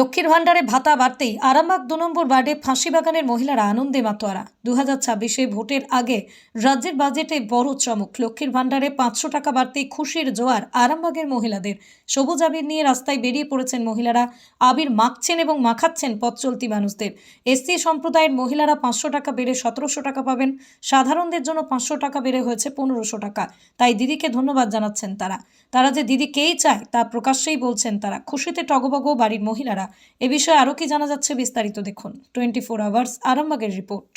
লক্ষ্মীর ভাণ্ডারে ভাতা বাড়তেই আরামবাগ দু নম্বর ওয়ার্ডে ফাঁসিবাগানের মহিলারা আনন্দে মাতোয়ারা। দু হাজার ছাব্বিশে ভোটের আগে রাজ্যের বাজেটে বড় চমক। লক্ষ্মীর ভাণ্ডারে পাঁচশো টাকা বাড়তেই খুশির জোয়ার আরামবাগের মহিলাদের। সবুজ আবির নিয়ে রাস্তায় বেরিয়ে পড়েছেন মহিলারা। আবির মাখছেন এবং মাখাচ্ছেন পথ চলতি মানুষদের। এসসি সম্প্রদায়ের মহিলারা পাঁচশো টাকা বেড়ে সতেরোশো টাকা পাবেন। সাধারণদের জন্য পাঁচশো টাকা বেড়ে হয়েছে পনেরোশো টাকা। তাই দিদিকে ধন্যবাদ জানাচ্ছেন তারা। তারা যে দিদি কেই চায় তা প্রকাশ্যেই বলছেন তারা। খুশিতে টগবগ বাড়ির মহিলারা। এ বিষয়ে আরও কি জানা যাচ্ছে বিস্তারিত দেখুন। টোয়েন্টি ফোর আওয়ার্স আরামবাগের রিপোর্ট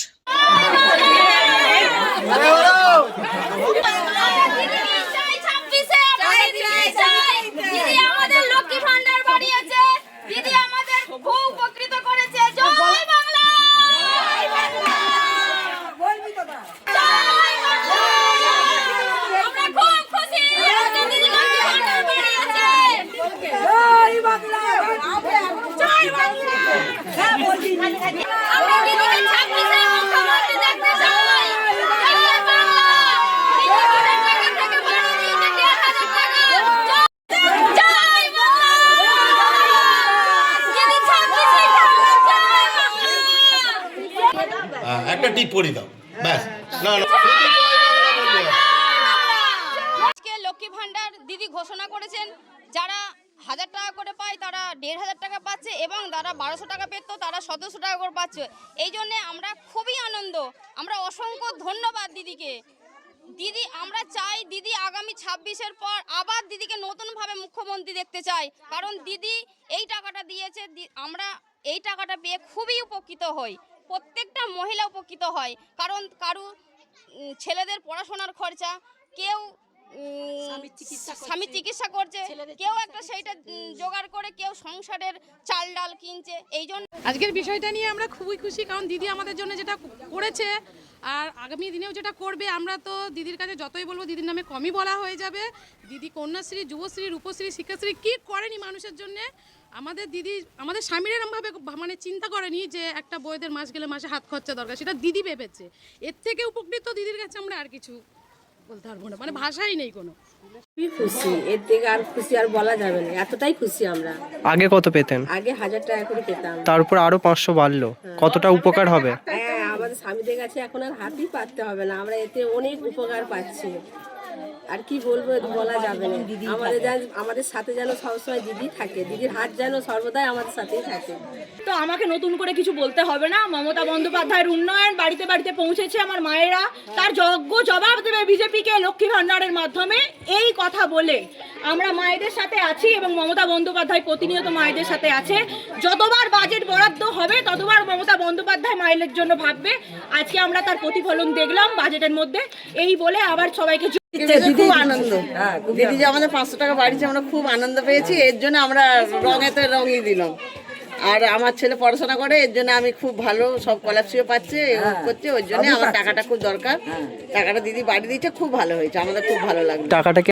চাই ছাব্বিশে আমাদের দিদি চাই দিদি আমাদের লক্ষ্মী ভান্ডার বাড়িয়েছে দিদি আমাদের খুব উপকৃত করেছে জয় বাংলা জয় বাংলা জয় বাংলা আমরা খুব খুশি আমাদের দিদি লক্ষ্মী ভান্ডার বাড়িয়েছে জয় বাংলা জয় বাংলা আমরা দিদিকে ছাব্বিশে মুখ্যমন্ত্রী দেখতে চাই জয় বাংলা দিদি আমাদের টাকা থেকে বাড়িয়ে দিয়েছে দেড় হাজার টাকা জয়- জয় বাংলা দিদি ছাব্বিশে জয় বাংলা আহ, একটা টিপ পরি দাও। ব্যাস। না আজকে লক্ষ্মী ভান্ডার দিদি ঘোষণা করেছেন যারা হাজার টাকা করে পায়, তারা দেড় হাজার টাকা পাচ্ছে এবং তারা বারোশো টাকা পেত, তারা সতেরোশো টাকা করে পাচ্ছে। এই জন্যে আমরা খুবই আনন্দ। আমরা অসংখ্য ধন্যবাদ দিদিকে। দিদি, আমরা চাই দিদি আগামী ছাব্বিশের পর আবার দিদিকে নতুনভাবে মুখ্যমন্ত্রী দেখতে চাই। কারণ দিদি এই টাকাটা দিয়েছে আমরা এই টাকাটা পেয়ে খুবই উপকৃত হই। প্রত্যেকটা মহিলা উপকৃত হয়। কারণ কারু ছেলেদের পড়াশোনার খরচা, কেউ স্বামী চিকিৎসা করছে। কেউ একটা সেইটা জোগাড় করে কেউ সংসারের চাল ডাল কিনছে। এই জন্য আজকের বিষয়টা নিয়ে আমরা খুবই খুশি কারণ দিদি আমাদের জন্য যেটা করেছে আর আগামী দিনেও যেটা করবে আমরা তো দিদির কাছে যতই বলব দিদির নামে কমই বলা হয়ে যাবে। দিদি কন্যাশ্রী যুবশ্রী রূপশ্রী শিক্ষাশ্রী কী করেনি মানুষের জন্য আমাদের দিদি আমাদের স্বামীর এরমভাবে মানে চিন্তা করেনি যে একটা বইদের মাস গেলে মাসে হাত খরচা দরকার সেটা দিদি ভেবেছে। এর থেকে উপকৃত দিদির কাছে আমরা আর কিছু বলতে পারব না। মানে ভাষাই নেই কোনো। খুবই খুশি। এর থেকে আর খুশি আর বলা যাবে না। এতটাই খুশি আমরা। আগে কত পেতেন? আগে হাজার টাকা করে পেতাম। তারপর আরও পাঁচশো বাড়লো। কতটা উপকার হবে? হ্যাঁ আমাদের স্বামীদের কাছে এখন আর হাতই পাততে হবে না। আমরা এতে অনেক উপকার পাচ্ছি। আর কি বলব বলা যাবে না। আমাদের যেন- আমাদের সাথে যেন সবসময় দিদি থাকে। দিদির হাত যেন সর্বদাই আমাদের সাথেই থাকে। তো আমাকে নতুন করে কিছু বলতে হবে না। মমতা বন্দ্যোপাধ্যায়ের উন্নয়ন বাড়িতে বাড়িতে পৌঁছেছে আমার মায়েরা। তার যোগ্য জবাব দেবে বিজেপিকে লক্ষ্মী ভান্ডারের মাধ্যমে। এই কথা বলে আমরা মায়েদের সাথে আছি এবং মমতা বন্দ্যোপাধ্যায় প্রতিনিয়ত মায়েদের সাথে আছে। যতবার বাজেট বরাদ্দ হবে ততবার মমতা বন্দ্যোপাধ্যায় মায়েদের জন্য ভাববে। আজকে আমরা তার প্রতিফলন দেখলাম বাজেটের মধ্যে। এই বলে আবার সবাইকে খুব আনন্দ। দিদি যে আমাদের পাঁচশো টাকা বাড়িছে আমরা খুব আনন্দ পেয়েছি। এর জন্য আমরা রঙেতে রঙই দিলাম। আর আমার ছেলে পড়াশোনা করে এর জন্য আমি খুব ভালো সব স্কলারশিপও পাচ্ছে এও করছে ওই জন্য আমার টাকাটা খুব দরকার। টাকাটা দিদি বাড়ি দিচ্ছে খুব ভালো হয়েছে আমাদের খুব ভালো লাগবে টাকাটা কি